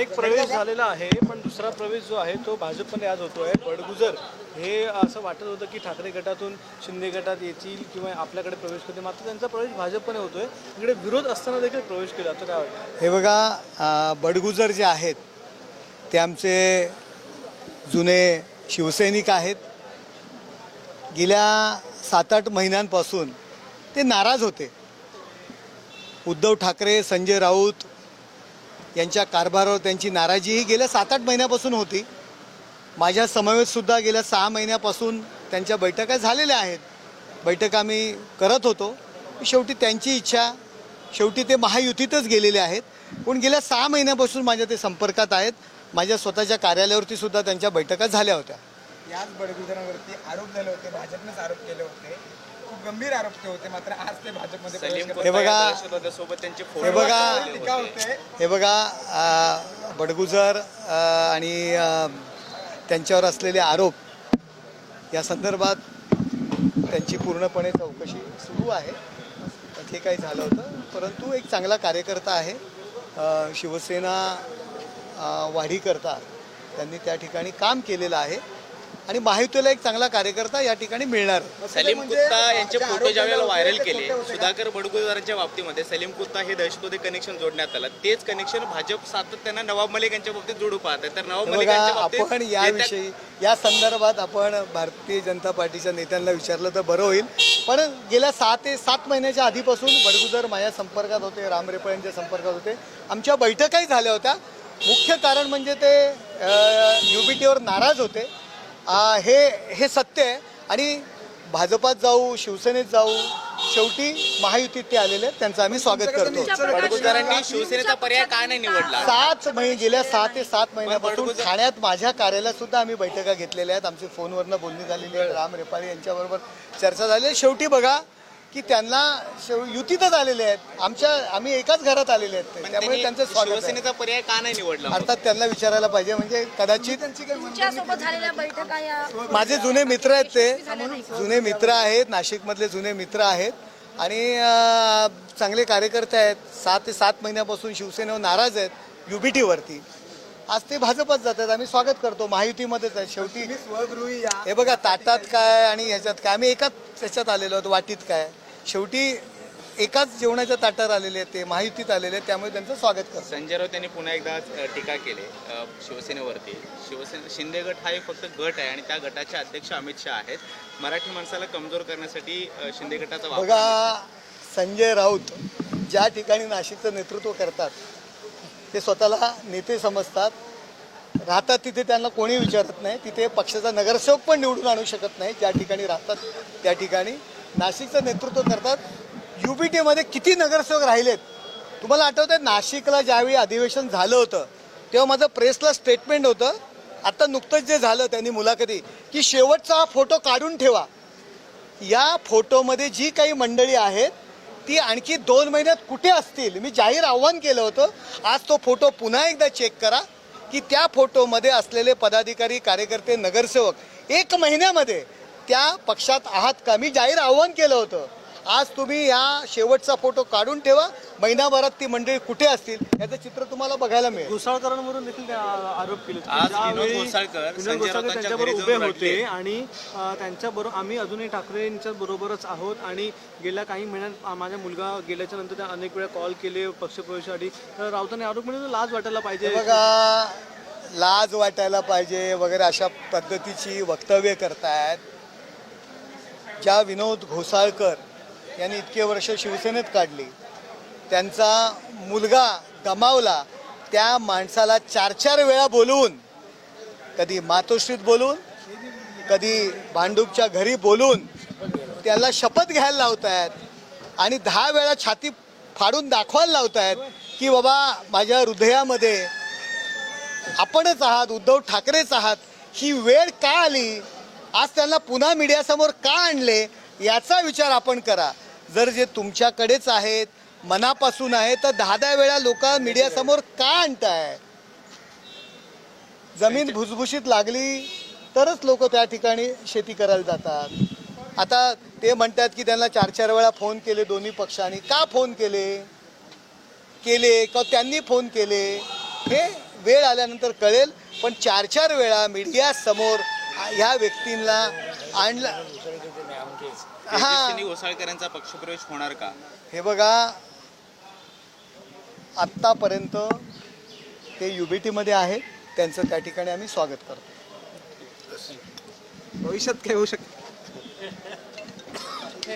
एक प्रवेश झालेला आहे पण दुसरा प्रवेश जो आहे तो भाजपमध्ये आज होतो आहे बडगुजर हे असं वाटत होतं की ठाकरे गटातून शिंदे गटात येतील किंवा आपल्याकडे प्रवेश करतील. मात्र त्यांचा प्रवेश भाजपने होतोय. इकडे विरोध असताना देखील प्रवेश केला. तर काय वाटतं? हे बघा बडगुजर जे आहेत ते आमचे जुने शिवसैनिक आहेत. गेल्या सात आठ महिन्यांपासून ते नाराज होते. उद्धव ठाकरे संजय राऊत यांच्या कारभारावर त्यांची नाराजीही गेल्या सात आठ महिन्यापासून होती. माझ्या समवेतसुद्धा गेल्या सहा महिन्यापासून त्यांच्या बैठका झालेल्या आहेत. बैठका मी करत होतो. शेवटी त्यांची इच्छा शेवटी ते महायुतीतच गेलेले आहेत. पण गेल्या सहा महिन्यापासून माझ्या ते संपर्कात आहेत. माझ्या स्वतःच्या कार्यालयावरती सुद्धा त्यांच्या बैठका झाल्या होत्या. याच बडगुजरांवरती आरोप झाले होते. भाजपनेच आरोप केले होते. खूप गंभीर आरोप ते होते मात्र आज ते भाजपमध्ये प्रवेश. हे बघा सोबत त्यांचे हे बघा टीका होते. हे बघा बडगुजर आणि त्यांच्यावर असलेले आरोप या संदर्भात त्यांची पूर्णपणे चौकशी सुरू आहे. हे काही झालं होतं परंतु एक चांगला कार्यकर्ता आहे. शिवसेना वाढीकरता त्यांनी त्या ठिकाणी काम केलेलं आहे. आणि महायुतीला एक चांगला कार्यकर्ता या ठिकाणी मिळणार. सलीम म्हणजे कुत्ता यांचे जे फोटो ज्या वेळेला व्हायरल केले? सुधाकर बडगुजरांच्या बाबतीमध्ये सलीम कुत्ता हे दहशतवादी कनेक्शन जोडण्यात आलं. तेच कनेक्शन भाजप सातत्यानं नवाब मलिक यांच्या बाबतीत जोडू पाहत तर नवाब मलिक आपण याविषयी या संदर्भात आपण भारतीय जनता पार्टीच्या नेत्यांना विचारलं तर बरं होईल. पण गेल्या सहा ते सात महिन्याच्या आधीपासून बडगुजर माझ्या संपर्कात होते राम रेपळ यांच्या संपर्कात होते. आमच्या बैठकाही झाल्या होत्या. मुख्य कारण म्हणजे ते यू बी टीवर नाराज होते. हे हे सत्य आहे. आणि भाजपात जाऊ शिवसेनेत जाऊ शेवटी महायुतीत ते आलेले आहेत. त्यांचं आम्ही स्वागत करतो. बडगुजरांनी शिवसेनेचा पर्याय का नाही निवडला? सात महिने गेल्या सहा ते सात महिन्यापासून ठाण्यात माझ्या कार्यालयात सुद्धा आम्ही बैठका घेतलेल्या आहेत. आमची फोनवरनं बोलणी झालेली आहे. राम रेपाळे यांच्याबरोबर चर्चा झाली आहे. शेवटी बघा की त्यांना शेव युतीतच आलेले आहेत. आमच्या आम्ही एकाच घरात आलेले आहेत. त्यामुळे त्यांनी त्यांचं. शिवसेनेचा पर्याय का नाही निवडला? अर्थात त्यांना विचारायला पाहिजे. म्हणजे कदाचित तुमच्यासोबत झालेल्या बैठका या माझे जुने मित्र आहेत ते. जुने मित्र आहेत. नाशिकमधले जुने मित्र आहेत. आणि चांगले कार्यकर्ते आहेत. सहा ते सात महिन्यापासून शिवसेनेवर नाराज आहेत. युबीटीवरती आज ते भाजपच जात आहेत. आम्ही स्वागत करतो. महायुतीमध्येच आहे शेवटी स्वगृही या. हे बघा ताटात काय आणि ह्याच्यात काय? आम्ही एकाच त्याच्यात आलेलो आहोत वाटीत काय? शेवटी एकाच जेवणाच्या ताटावर आलेले आहेत ते महायुतीत आलेले आहेत त्यामुळे त्यांचं स्वागत करतो. संजय राऊत यांनी पुन्हा एकदा टीका केली अ, शिवसेनेवरती. शिवसेने शिंदे गट हा एक फक्त गट आहे आणि त्या गटाचे अध्यक्ष अमित शहा आहेत. मराठी माणसाला कमजोर करण्यासाठी अ, शिंदे गटाचा वापर बघा संजय राऊत ज्या ठिकाणी नाशिकचं नेतृत्व करतात ते स्वतःला नेते समजतात. राहतात तिथे त्यांना कोणी विचारत नाही. तिथे पक्षाचा नगरसेवक पण निवडून आणू शकत नाही. ज्या ठिकाणी राहतात त्या ठिकाणी नाशिकचं नेतृत्व करतात. यू पी टीमध्ये किती नगरसेवक राहिलेत? तुम्हाला आठवतं आहे नाशिकला ज्यावेळी अधिवेशन झालं होतं तेव्हा माझं प्रेसला स्टेटमेंट होतं. आता नुकतंच जे झालं त्यांनी मुलाखती की शेवटचा हा फोटो काढून ठेवा. या फोटोमध्ये जी काही मंडळी आहेत ती आणखी दोन महिन्यात कुठे असतील? मी जाहीर आव्हान केलं होतं. आज तो फोटो पुन्हा एकदा चेक करा की त्या फोटोमध्ये असलेले पदाधिकारी कार्यकर्ते नगरसेवक एक महिन्यामध्ये त्या पक्षात आहात का? मी जाहीर आव्हान केलं होतं. आज तुम्ही या शेवटचा फोटो काढून ठेवा. महिनाभरात ती मंडळी कुठे असतील याचं चित्र तुम्हाला बघायला मिळेल. घोसाळकरांवरून देखील त्या आरोप केले होते. आज विनोद घोसाळकर, विनोद संजय घोसाळकर राऊतांच्या त्यांच्याबरोबर घरी उभे जाऊन होते रडले. आणि अ, त्यांच्याबरोबर आम्ही अजूनही ठाकरेंच्या बरोबरच आहोत आणि गेल्या काही महिन्यात आ- माझा मुलगा गेल्याच्यानंतर त्या अनेक वेळा कॉल केले पक्षप्रवेशासाठी तर राऊतांनी आरोप म्हणजे लाज वाटायला पाहिजे. बघा लाज वाटायला पाहिजे वगैरे अशा पद्धतीची वक्तव्य करतायत. ज्या विनोद घोसाळकर यांनी इतके वर्ष शिवसेनेत काढली. त्यांचा मुलगा गमावला. त्या माणसाला चार चार वेळा बोलवून कधी मातोश्रीत बोलून कधी भांडूपच्या घरी बोलून त्याला शपथ घ्यायला लावत आहेत आणि दहा वेळा छाती फाडून दाखवायला लावत आहेत की बाबा माझ्या हृदयामध्ये आपणच आहात उद्धव ठाकरेच आहात ही वेळ का आली? आज त्यांना पुन्हा मीडियासमोर का आणले? याचा विचार आपण करा. जर जे तुमच्याकडेच आहेत मनापासून आहे तर दहा दहा वेळा लोक मीडियासमोर का आणताय? जमीन भुसभुशीत लागली तरच लोक त्या ठिकाणी शेती करायला जातात. आता ते म्हणतात की त्यांना चार चार वेळा फोन केले दोन्ही पक्षांनी. का फोन केले? केले का त्यांनी फोन केले? हे वेळ आल्यानंतर कळेल पण चार चार वेळा मीडियासमोर ह्या व्यक्तींना आणलं तेजस्विनी घोसाळकरांचा पक्षप्रवेश होणार का? हे बघा आत्तापर्यंत ते यू बी टीमध्ये आहेत त्यांचं त्या ठिकाणी आम्ही स्वागत करतो. भविष्यात काय होऊ शकतं?